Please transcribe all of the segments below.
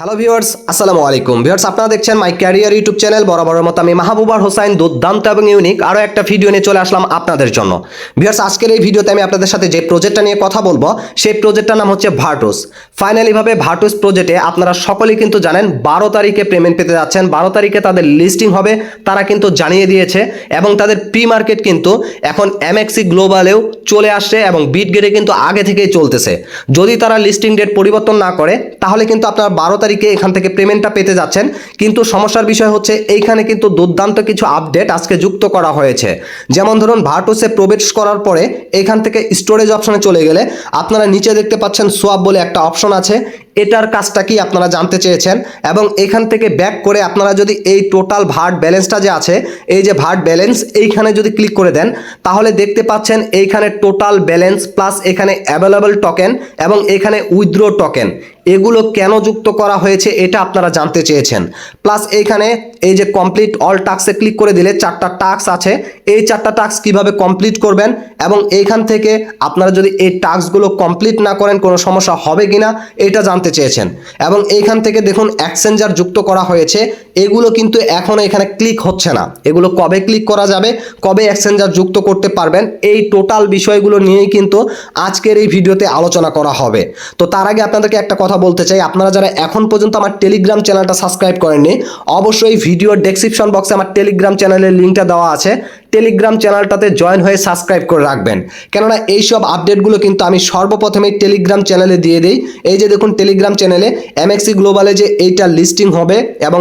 Hello viewers আসসালামু আলাইকুম viewers আপনারা দেখছেন মাই ক্যারিয়ার ইউটিউব চ্যানেল বরাবরের মতো আমি মাহবুবার হোসাইন, দুর্দান্ত এবং ইউনিক আরও একটা ভিডিও নিয়ে চলে আসলাম আপনাদের জন্য। ভিউয়ার্স আজকের এই ভিডিওতে আমি আপনাদের সাথে যে প্রজেক্টটা নিয়ে কথা বলব, সেই প্রজেক্টটার নাম হচ্ছে ভার্টুস ফাইনালি ভাবে ভার্টুস প্রজেক্টে আপনারা সকলেই কিন্তু জানেন, বারো তারিখে পেমেন্ট পেতে যাচ্ছেন। বারো তারিখে তাদের লিস্টিং হবে, তারা কিন্তু জানিয়ে দিয়েছে এবং তাদের প্রি মার্কেট কিন্তু এখন এমএক্সি গ্লোবালেও চলে আসছে এবং বিট গেটে কিন্তু আগে থেকেই চলতেছে। যদি তারা লিস্টিং ডেট পরিবর্তন না করে, তাহলে কিন্তু আপনার বারো তারিখে এখান থেকে পেমেন্টটা পেতে যাচ্ছেন। কিন্তু সমস্যার বিষয় হচ্ছে, এইখানে কিন্তু দুর্দান্ত কিছু আপডেট আজকে যুক্ত করা হয়েছে। যেমন ধরুন ভার্টোসে প্রবেশ করার পরে এখান থেকে স্টোরেজ অপশনে চলে গেলে আপনারা নিচে দেখতে পাচ্ছেন সোয়াব বলে একটা অপশন আছে। এটার কাজটা কি আপনারা জানতে চেয়েছেন? এবং এখান থেকে ব্যাক করে আপনারা যদি এই টোটাল ভার্ট ব্যালেন্সটা যে আছে, এই যে ভার্ট ব্যালেন্স এইখানে যদি ক্লিক করে দেন, তাহলে দেখতে পাচ্ছেন এইখানে টোটাল ব্যালেন্স প্লাস এখানে অ্যাভেলেবল টোকেন এবং এখানে উইথড্র টোকেন এগুলো কেন যুক্ত করা হয়েছে এটা আপনারা জানতে চেয়েছেন। প্লাস এইখানে এই যে কমপ্লিট অল টাস্কে ক্লিক করে দিলে চারটা টাস্ক আছে। এই চারটা টাস্ক কীভাবে কমপ্লিট করবেন? এবং এইখান থেকে আপনারা যদি এই টাস্কগুলো কমপ্লিট না করেন, কোনো সমস্যা হবে কিনা, এটা জানতে চেয়েছেন। এবং এইখান থেকে দেখুন এক্সচেঞ্জার যুক্ত করা হয়েছে। এগুলো কিন্তু এখনও এখানে ক্লিক হচ্ছে না। এগুলো কবে ক্লিক করা যাবে, কবে এক্সচেঞ্জার যুক্ত করতে পারবেন, এই টোটাল বিষয়গুলো নিয়েই কিন্তু আজকের এই ভিডিওতে আলোচনা করা হবে। তো তার আগে আপনাদেরকে একটা কথা বলতে চাই। আপনারা যারা এখন পর্যন্ত আমার টেলিগ্রাম চ্যানেলটা সাবস্ক্রাইব করেননি, অবশ্যই ভিডিওর ডেসক্রিপশন বক্সে আমার টেলিগ্রাম চ্যানেলের লিঙ্কটা দেওয়া আছে। টেলিগ্রাম চ্যানেলটাতে জয়েন হয়ে সাবস্ক্রাইব করে রাখবেন। কেননা এইসব আপডেটগুলো কিন্তু আমি সর্বপ্রথমেই টেলিগ্রাম চ্যানেলে দিয়ে দিই। এই যে দেখুন, টেলিগ্রাম চ্যানেলে এমএক্সি গ্লোবালে যে এইটা লিস্টিং হবে এবং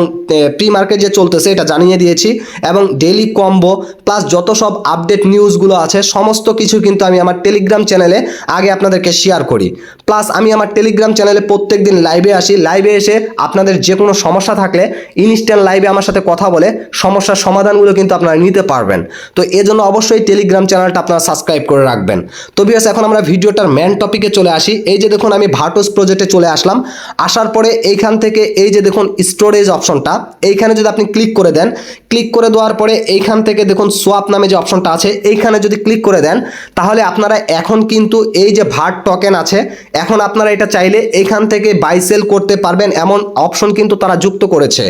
প্রি মার্কেট যে চলতেছে এটা জানিয়ে দিয়েছি এবং ডেইলি কম্বো প্লাস যত সব আপডেট নিউজগুলো আছে, সমস্ত কিছু কিন্তু আমি আমার টেলিগ্রাম চ্যানেলে আগে আপনাদেরকে শেয়ার করি। প্লাস আমি আমার টেলিগ্রাম চ্যানেলে প্রত্যেক দিন লাইভে আসি। লাইভে এসে আপনাদের যে কোনো সমস্যা থাকলে ইনস্ট্যান্ট লাইভে আমার সাথে কথা বলে, সমস্যার সমাধানগুলো কিন্তু আপনারা নিতে পারবেন। তো এজন্য অবশ্যই টেলিগ্রাম চ্যানেলটা আপনারা সাবস্ক্রাইব করে রাখবেন। তো বিয়াস এখন আমরা ভিডিওটার মেন টপিকে চলে আসি। এই যে দেখুন, আমি ভার্টোস প্রজেক্টে চলে আসলাম। আসার পরে এইখান থেকে এই যে দেখুন স্টোরেজ অপশনটা এইখানে যদি আপনি ক্লিক করে দেন ক্লিক করে দেওয়ার পরে এইখান থেকে দেখুন সোয়াপ নামে যে অপশনটা আছে, এইখানে যদি ক্লিক করে দেন, তাহলে আপনারা এখন কিন্তু এই যে ভার্ট টোকেন আছে, এখন আপনারা এটা চাইলে এইখান থেকে বাই সেল করতে পারবেন, এমন অপশন কিন্তু তারা যুক্ত করেছে।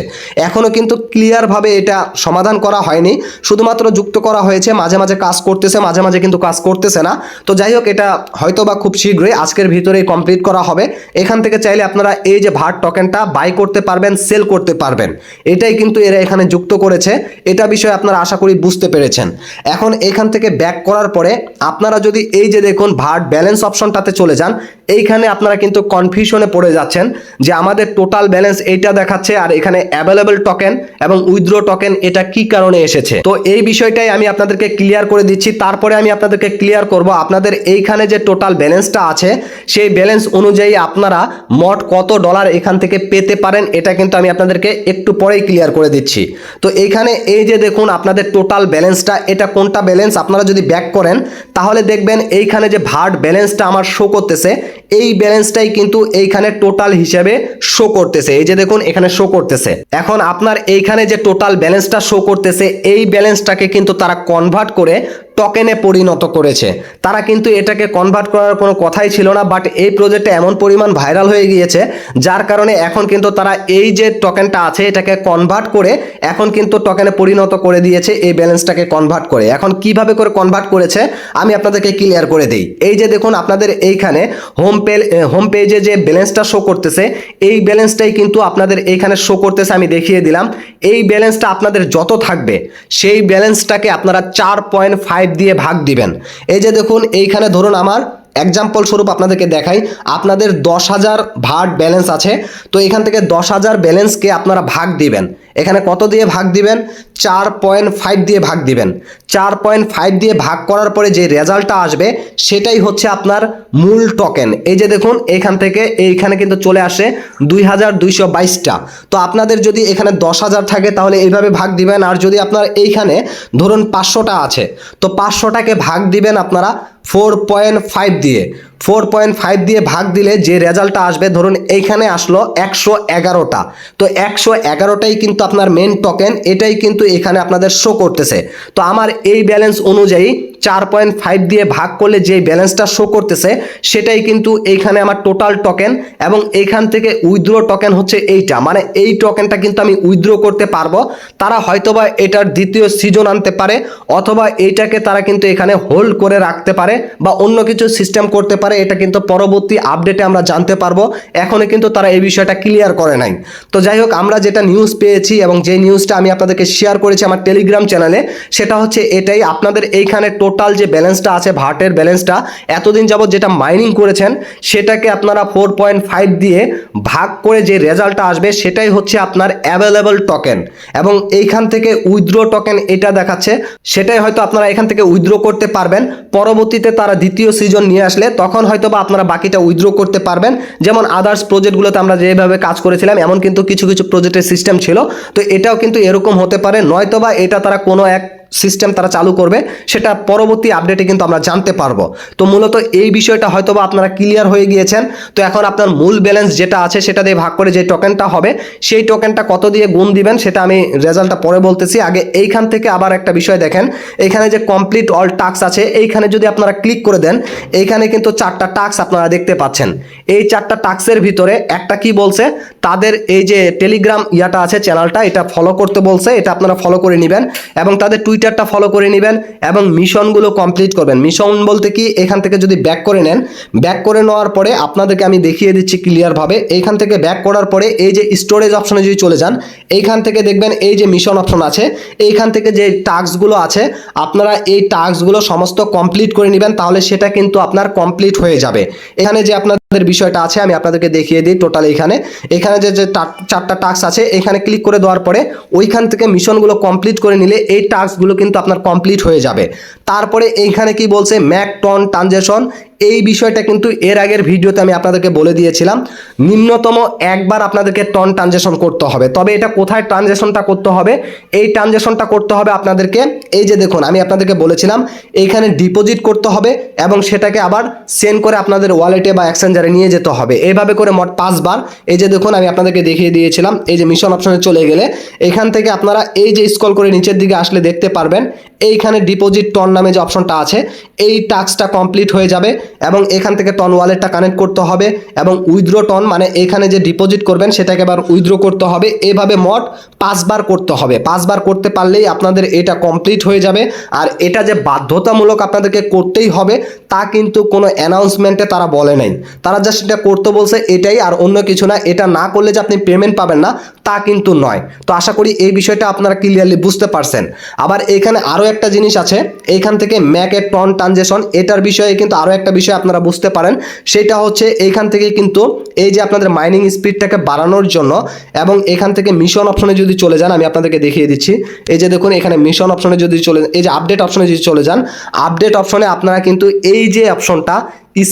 এখনও কিন্তু ক্লিয়ারভাবে এটা সমাধান করা হয়নি। শুধুমাত্র যুক্ত করা হয়েছে, মাঝে মাঝে কাজ করতেছে, মাঝে মাঝে কিন্তু কাজ করতেছে না। তো যাই হোক, এটা হয়তো বা খুব শীঘ্রই আজকের ভিতরেই কমপ্লিট করা হবে। এখান থেকে চাইলে আপনারা এই যে ভার্ট টোকেনটা বাই করতে পারবেন সেল করতে পারবেন। এটাই কিন্তু এরা এখানে যুক্ত করেছে। এটা বিষয়ে আপনারা আশা করি বুঝতে পেরেছেন। এখন এখান থেকে ব্যাক করার পরে আপনারা যদি এই যে দেখুন ভার্ট ব্যালেন্স অপশনটাতে চলে যান এইখানে আপনারা কিন্তু কনফিউশনে পড়ে যাচ্ছেন যে আমাদের টোটাল ব্যালেন্স এইটা দেখাচ্ছে আর এখানে অ্যাভেলেবল টোকেন এবং উইথড্র টোকেন এটা কি কারণে এসেছে? তো এই বিষয়টাই আমি আপনাদেরকে ক্লিয়ার করে দিচ্ছি। তারপরে আমি আপনাদেরকে ক্লিয়ার করব আপনাদের এইখানে যে টোটাল ব্যালেন্সটা আছে, সেই ব্যালেন্স অনুযায়ী আপনারা মোট কত ডলার এখান থেকে পেতে পারেন এটা কিন্তু আমি আপনাদেরকে একটু পরেই ক্লিয়ার করে দিচ্ছি। তো এইখানে এই যে দেখুন আপনাদের টোটাল ব্যালেন্সটা এটা কোনটা ব্যালেন্স আপনারা যদি ব্যাক করেন, তাহলে দেখবেন এইখানে যে ভার্ট ব্যালেন্সটা আমার শো করতেছে এই ব্যালেন্সটাই কিন্তু এইখানে টোটাল হিসাবে শো করতেছে। এই যে দেখুন, এখানে শো করতেছে। এখন আপনার এইখানে যে টোটাল ব্যালেন্সটা শো করতেছে, এই ব্যালেন্সটাকে কিন্তু তারা কনভার্ট করে টকেনে পরিণত করেছে। তারা কিন্তু এটাকে কনভার্ট করার কোনো কথাই ছিল না বাট এই প্রজেক্টটা এমন পরিমাণ ভাইরাল হয়ে গিয়েছে, যার কারণে এখন কিন্তু তারা এই যে টোকেনটা আছে, এটাকে কনভার্ট করে এখন কিন্তু টোকেনে পরিণত করে দিয়েছে, এই ব্যালেন্সটাকে কনভার্ট করে। এখন কীভাবে করে কনভার্ট করেছে, আমি আপনাদেরকে ক্লিয়ার করে দিই। এই যে দেখুন, আপনাদের এইখানে হোম পে হোম পেজে যে ব্যালেন্সটা শো করতেছে, এই ব্যালেন্সটাই কিন্তু আপনাদের এইখানে শো করতেছে, আমি দেখিয়ে দিলাম। এই ব্যালেন্সটা আপনাদের যত থাকবে, সেই ব্যালেন্সটাকে আপনারা চার পয়েন্ট ফাইভ দিয়ে ভাগ দিবেন। এই যে দেখুন এইখানে ধরুন আমার এক্সাম্পল স্বরূপ আপনাদেরকে দেখাই। আপনাদের দশ হাজার ভাট ব্যালেন্স আছে। তো এখান থেকে দশ হাজার ব্যালেন্সকে আপনারা ভাগ দিবেন। এখানে কত দিয়ে ভাগ দিবেন? চার পয়েন্ট ফাইভ দিয়ে ভাগ দিবেন। চার পয়েন্ট ফাইভ দিয়ে ভাগ করার পরে যে রেজাল্টটা আসবে, সেটাই হচ্ছে আপনার মূল টোকেন এই যে দেখুন এইখান থেকে এইখানে কিন্তু চলে আসে দুই হাজার দুইশো বাইশটা। তো আপনাদের যদি এখানে দশ হাজার থাকে, তাহলে এইভাবে ভাগ দিবেন। আর যদি আপনার এইখানে ধরুন পাঁচশোটা আছে, তো পাঁচশোটাকে ভাগ দিবেন আপনারা ফোর পয়েন্ট ফাইভ দিয়ে ফোর পয়েন্ট ফাইভ দিয়ে ভাগ দিলে যে রেজাল্টটা আসবে, ধরুন এইখানে আসলো একশো এগারোটা। তো একশো এগারোটাই কিন্তু আপনার মেন টোকেন এটাই কিন্তু এখানে আপনাদের শো করতেছে। তো আমার এই ব্যালেন্স অনুযায়ী চার পয়েন্ট ফাইভ দিয়ে ভাগ করলে যে ব্যালেন্সটা শো করতেছে, সেটাই কিন্তু এইখানে আমার টোটাল টোকেন এবং এইখান থেকে উইথড্র টোকেন হচ্ছে এইটা। মানে এই টোকেনটা কিন্তু আমি উইথড্র করতে পারব। তারা হয়তোবা এটার দ্বিতীয় সিজন আনতে পারে, অথবা এইটাকে তারা কিন্তু এখানে হোল্ড করে রাখতে পারে বা অন্য কিছু সিস্টেম করতে পারে, এটা কিন্তু পরবর্তী আপডেটে আমরা জানতে পারব। এখনও কিন্তু তারা এই বিষয়টা ক্লিয়ার করে নাই। তো যাই হোক, আমরা যেটা নিউজ পেয়েছি এবং যে নিউজটা আমি আপনাদেরকে শেয়ার করেছি আমার টেলিগ্রাম চ্যানেলে সেটা হচ্ছে এটাই। আপনাদের এইখানে টোটাল যে ব্যালেন্সটা আছে ভার্টের ব্যালেন্সটা এতদিন যাবত যেটা মাইনিং করেছেন, সেটাকে আপনারা ফোর পয়েন্ট ফাইভ দিয়ে ভাগ করে যে রেজাল্টটা আসবে, সেটাই হচ্ছে আপনার অ্যাভেলেবল টোকেন এবং এইখান থেকে উইথড্র টোকেন এটা দেখাচ্ছে, সেটাই হয়তো আপনারা এখান থেকে উইথড্র করতে পারবেন। পরবর্তীতে তারা দ্বিতীয় সিজন নিয়ে আসলে তখন হয়তো বা আপনারা বাকিটা উইথড্র করতে পারবেন। যেমন আদার্স প্রজেক্টগুলোতে আমরা যেভাবে কাজ করেছিলাম, এমন কিন্তু কিছু কিছু প্রজেক্টের সিস্টেম ছিল। তো এটাও কিন্তু এরকম হতে পারে, নয়তোবা এটা তারা কোনো এক সিস্টেম তারা চালু করবে, সেটা পরবর্তী আপডেটে কিন্তু আমরা জানতে পারব। তো মূলত এই বিষয়টা হয়তো বা আপনারা ক্লিয়ার হয়ে গিয়েছেন। তো এখন আপনার মূল ব্যালেন্স যেটা আছে, সেটা দিয়ে ভাগ করে যে টোকেনটা হবে, সেই টোকেনটা কত দিয়ে গুণ দিবেন, সেটা আমি রেজাল্টটা পরে বলতেছি। আগে এইখান থেকে আবার একটা বিষয় দেখেন। এইখানে যে কমপ্লিট অল টাস্ক আছে, এইখানে যদি আপনারা ক্লিক করে দেন, এইখানে কিন্তু চারটা টাস্ক আপনারা দেখতে পাচ্ছেন। এই চারটা টাস্কের ভিতরে একটা কি বলছে, তাদের এই যে টেলিগ্রাম ইয়াটা আছে চ্যানেলটা এটা ফলো করতে বলছে, এটা আপনারা ফলো করে নেবেন। এবং তাদের টুইটারটা ফলো করে নেবেন এবং মিশনগুলো কমপ্লিট করবেন। মিশন বলতে কি? এখান থেকে যদি ব্যাক করে নেন ব্যাক করে নেওয়ার পরে আপনাদেরকে আমি দেখিয়ে দিচ্ছি ক্লিয়ারভাবে এইখান থেকে ব্যাক করার পরে এই যে স্টোরেজ অপশনে যদি চলে যান, এইখান থেকে দেখবেন এই যে মিশন অপশন আছে, এইখান থেকে যে টাস্কগুলো আছে, আপনারা এই টাস্কগুলো সমস্ত কমপ্লিট করে নেবেন, তাহলে সেটা কিন্তু আপনার কমপ্লিট হয়ে যাবে। এখানে যে আপনাদের বিষয়টা আছে, আমি আপনাদেরকে দেখিয়ে দিই টোটাল এখানে। এখানে যে যে চারটা টাস্ক আছে, এখানে ক্লিক করে দেওয়ার পরে ওইখান থেকে মিশনগুলো কমপ্লিট করে নিলে এই টাস্কগুলো কিন্তু আপনার কমপ্লিট হয়ে যাবে। তারপরে এইখানে কি বলছে ম্যাক টন ট্রানজেকশন? এই বিষয়টা কিন্তু এর আগের ভিডিওতে আমি আপনাদেরকে বলে দিয়েছিলাম। নিম্নতম একবার আপনাদেরকে টন ট্রানজেকশন করতে হবে। তবে এটা কোথায় ট্রানজেকশনটা করতে হবে? এই ট্রানজেকশনটা করতে হবে আপনাদেরকে, এই যে দেখুন, আমি আপনাদেরকে বলেছিলাম, এইখানে ডিপোজিট করতে হবে এবং সেটাকে আবার সেন্ড করে আপনাদের ওয়ালেটে বা এক্সচেঞ্জারে নিয়ে যেতে হবে। এইভাবে করে মোট পাঁচবার। এই যে দেখুন, আমি আপনাদেরকে দেখিয়ে দিয়েছিলাম, এই যে মিশন অপশনে চলে গেলে, এখান থেকে আপনারা এই যে স্কল করে নিচের দিকে আসলে দেখতে পারবেন, এইখানে ডিপোজিট টন নামে যে অপশনটা আছে, এই টাস্কটা কমপ্লিট হয়ে যাবে এবং এখান থেকে টন ওয়ালেটটা কানেক্ট করতে হবে এবং উইথড্র টন মানে এখানে যে ডিপোজিট করবেন সেটাকে এবার উইথড্রো করতে হবে। এভাবে মোট পাঁচবার করতে হবে। পাঁচবার করতে পারলেই আপনাদের এটা কমপ্লিট হয়ে যাবে। আর এটা যে বাধ্যতামূলক আপনাদেরকে করতেই হবে তা কিন্তু কোনো অ্যানাউন্সমেন্টে তারা বলে নাই। তারা জাস্ট এটা করতে বলছে এটাই আর অন্য কিছু না। এটা না করলে যে আপনি পেমেন্ট পাবেন না, তা কিন্তু নয়। তো আশা করি এই বিষয়টা আপনারা ক্লিয়ারলি বুঝতে পারছেন। আবার এখানে আরও একটা জিনিস আছে, এইখান থেকে ম্যাকের টন ট্রানজেকশন এটার বিষয়ে কিন্তু আরও একটা বিষয় আপনারা বুঝতে পারেন। সেটা হচ্ছে এইখান থেকে কিন্তু এই যে আপনাদের মাইনিং স্পিডটাকে বাড়ানোর জন্য এবং এখান থেকে মিশন অপশনে যদি চলে যান, আমি আপনাদেরকে দেখিয়ে দিচ্ছি। এই যে দেখুন, এখানে মিশন অপশনে যদি চলে এই যে আপডেট অপশনে যদি চলে যান আপডেট অপশনে আপনারা কিন্তু এই যে অপশনটা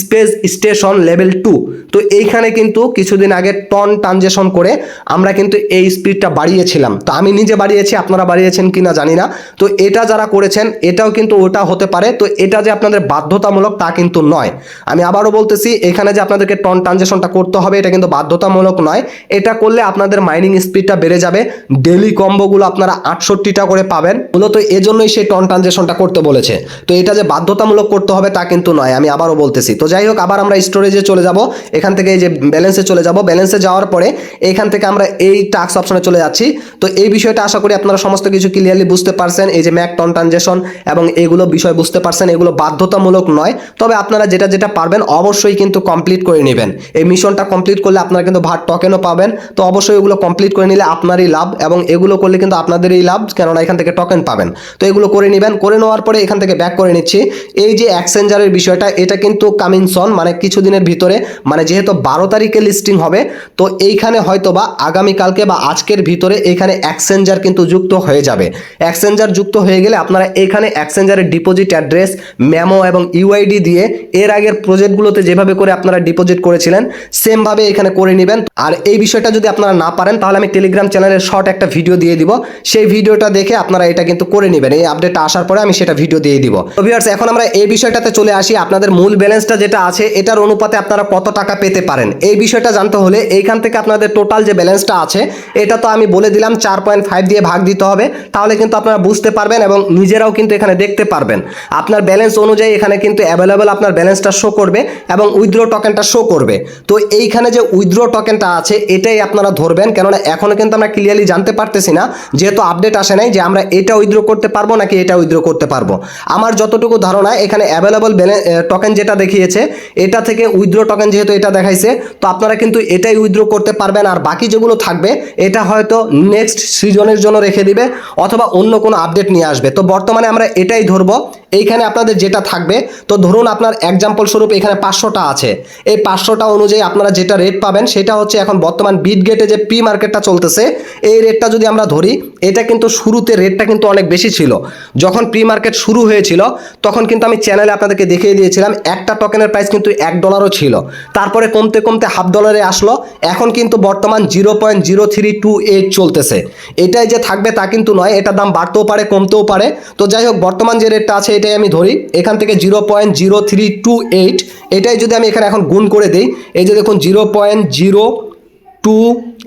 স্পেস স্টেশন লেভেল টু। তো এইখানে কিন্তু কিছুদিন আগে টন ট্রানজেকশন করে আমরা কিন্তু এই স্পিডটা বাড়িয়েছিলাম। তো আমি নিজে বাড়িয়েছি, আপনারা বাড়িয়েছেন কি না জানি না। তো এটা যারা করেছেন, এটাও কিন্তু ওটা হতে পারে। তো এটা যে আপনাদের বাধ্যতামূলক তা কিন্তু নয়। আমি আবারও বলতেছি, এখানে যে আপনাদেরকে টন ট্রানজেকশনটা করতে হবে, এটা কিন্তু বাধ্যতামূলক নয়। এটা করলে আপনাদের মাইনিং স্পিডটা বেড়ে যাবে। ডেলি কম্বোগুলো আপনারা আটষট্টিটা করে পাবেন। মূলত এজন্যই সেই টন ট্রানজেকশনটা করতে বলেছে। তো এটা যে বাধ্যতামূলক করতে হবে তা কিন্তু নয়, আমি আবারও বলতেছি। তো যাই হোক, আবার আমরা স্টোরেজে চলে যাব। এখান থেকে এই যে ব্যালেন্সে চলে যাব। ব্যালেন্সে যাওয়ার পরে এইখান থেকে আমরা এই টাক্স অপশনে চলে যাচ্ছি। তো এই বিষয়টা আশা করি আপনারা সমস্ত কিছু ক্লিয়ারলি বুঝতে পারছেন। এই যে ম্যাক টন ট্রানজেকশন এবং এগুলো বিষয় বুঝতে পারছেন, এগুলো বাধ্যতামূলক নয়। তবে আপনারা যেটা যেটা পারবেন অবশ্যই কিন্তু কমপ্লিট করে নেবেন। এই মিশনটা কমপ্লিট করলে আপনারা কিন্তু ভাট টকেনও পাবেন। তো অবশ্যই এগুলো কমপ্লিট করে নিলে আপনারই লাভ এবং এগুলো করলে কিন্তু আপনাদেরই লাভ, কেননা এখান থেকে টকেন পাবেন। তো এগুলো করে নেবেন। করে নেওয়ার পরে এখান থেকে ব্যাক করে নিচ্ছি। এই যে এক্সচেঞ্জারের বিষয়টা, এটা কিন্তু কামিং সন মানে কিছুদিনের ভিতরে মানে যেহেতু বারো তারিখে লিস্টিং হবে, তো এইখানে হয়তো বা আগামীকালকে বা আজকের ভিতরে এখানে এক্সচেঞ্জার কিন্তু যুক্ত হয়ে যাবে। এক্সচেঞ্জার যুক্ত হয়ে গেলে আপনারা এখানে এক্সচেঞ্জারের ডিপোজিট অ্যাড্রেস মেমো এবং ইউআইডি দিয়ে এর আগের প্রজেক্টগুলোতে যেভাবে করে আপনারা ডিপোজিট করেছিলেন সেমভাবে এখানে করে নেবেন। আর এই বিষয়টা যদি আপনারা না পারেন, তাহলে আমি টেলিগ্রাম চ্যানেলের শর্ট একটা ভিডিও দিয়ে দিব। সেই ভিডিওটা দেখে আপনারা এটা কিন্তু করে নেবেন। এই আপডেটটা আসার পরে আমি সেটা ভিডিও দিয়ে দিব। তো ভিউয়ার্স এখন আমরা এই বিষয়টাতে চলে আসি। আপনাদের মূল ব্যালেন্স ব্যালেন্সটা যেটা আছে, এটার অনুপাতে আপনারা কত টাকা পেতে পারেন? এই বিষয়টা জানতে হলে এইখান থেকে আপনাদের টোটাল যে ব্যালেন্সটা আছে, এটা তো আমি বলে দিলাম, চার পয়েন্ট ফাইভ দিয়ে ভাগ দিতে হবে। তাহলে কিন্তু আপনারা বুঝতে পারবেন এবং নিজেরাও কিন্তু এখানে দেখতে পারবেন। আপনার ব্যালেন্স অনুযায়ী এখানে কিন্তু অ্যাভেলেবেল আপনার ব্যালেন্সটা শো করবে এবং উইথড্র টোকেনটা শো করবে। তো এইখানে যে উইথড্র টোকেনটা আছে, এটাই আপনারা ধরবেন। কেননা এখনও কিন্তু আমরা ক্লিয়ারলি জানতে পারতেছি না। যেহেতু আপডেট আসে নাই যে আমরা এটা উইথড্র করতে পারব নাকি এটা উইথড্র করতে পারব। আমার যতটুকু ধারণা, এখানে অ্যাভেলেবল টোকেন যেটা দেখিয়েছে। এটা থেকে উইথড্র টোকেন যেহেতু এটা দেখাইছে, তো আপনারা কিন্তু এটাই উইথড্র করতে পারবেন আর বাকি যেগুলো থাকবে, এটা হয়তো নেক্সট সিজনের জন্য রেখে দিবে অথবা অন্য কোনো আপডেট নিয়ে আসবে। তো বর্তমানে আমরা এটাই ধরবো। এইখানে আপনাদের যেটা থাকবে, তো ধরুন আপনার এক্সাম্পল স্বরূপ এখানে পাঁচশোটা আছে। এই পাঁচশোটা অনুযায়ী আপনারা যেটা রেট পাবেন, সেটা হচ্ছে এখন বর্তমান বিট গেটে যে প্রি মার্কেটটা চলতেছে, এই রেটটা যদি আমরা ধরি, এটা কিন্তু শুরুতে রেটটা কিন্তু অনেক বেশি ছিল। যখন প্রি মার্কেট শুরু হয়েছিল, তখন কিন্তু আমি চ্যানেলে আপনাদেরকে দেখিয়ে দিয়েছিলাম, একটা টোকেনের প্রাইস কিন্তু এক ডলারও ছিল। তারপরে কমতে কমতে হাফ ডলারে আসলো, এখন কিন্তু বর্তমান zero point zero three two eight চলতেছে। এটাই যে থাকবে তা কিন্তু নয় এটার দাম বাড়তেও পারে, কমতেও পারে। তো যাই হোক, বর্তমান যে রেটটা আছে এটাই আমি ধরি। এখান থেকে zero point zero three two eight এটাই যদি আমি এখানে এখন গুণ করে দিই, এই যে দেখুন জিরো পয়েন্ট জিরো টু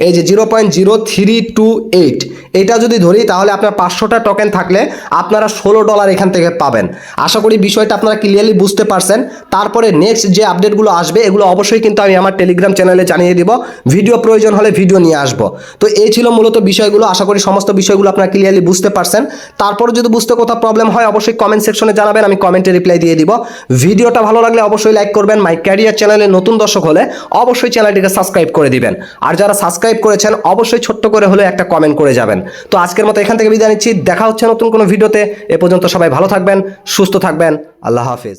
এই যে zero point zero three two eight এটা যদি ধরি তাহলে আপনার পাঁচশোটা টোকেন থাকলে আপনারা ষোলো ডলার এখান থেকে পাবেন। আশা করি বিষয়টা আপনারা ক্লিয়ারলি বুঝতে পারছেন। তারপরে নেক্সট যে আপডেটগুলো আসবে, এগুলো অবশ্যই কিন্তু আমি আমার টেলিগ্রাম চ্যানেলে জানিয়ে দিব। ভিডিও প্রয়োজন হলে ভিডিও নিয়ে আসব। তো এই ছিল মূলত বিষয়গুলো। আশা করি সমস্ত বিষয়গুলো আপনারা ক্লিয়ারলি বুঝতে পারছেন। তারপর যদি বুঝতে কোথাও প্রবলেম হয়, অবশ্যই কমেন্ট সেকশনে জানাবেন। আমি কমেন্টে রিপ্লাই দিয়ে দিব। ভিডিওটা ভালো লাগলে অবশ্যই লাইক করবেন। মাই ক্যারিয়ার চ্যানেলে নতুন দর্শক হলে অবশ্যই চ্যানেলটিকে সাবস্ক্রাইব করে দিবেন। আর যারা সাবস্ক্রাইব করেছেন অবশ্যই ছোট্ট করে হলে একটা কমেন্ট করে যাবেন। তো আজকের মতো এখান থেকে বিদায় নিচ্ছি। দেখা হচ্ছে নতুন কোনো ভিডিওতে এ পর্যন্ত সবাই ভালো থাকবেন, সুস্থ থাকবেন। আল্লাহ হাফিজ।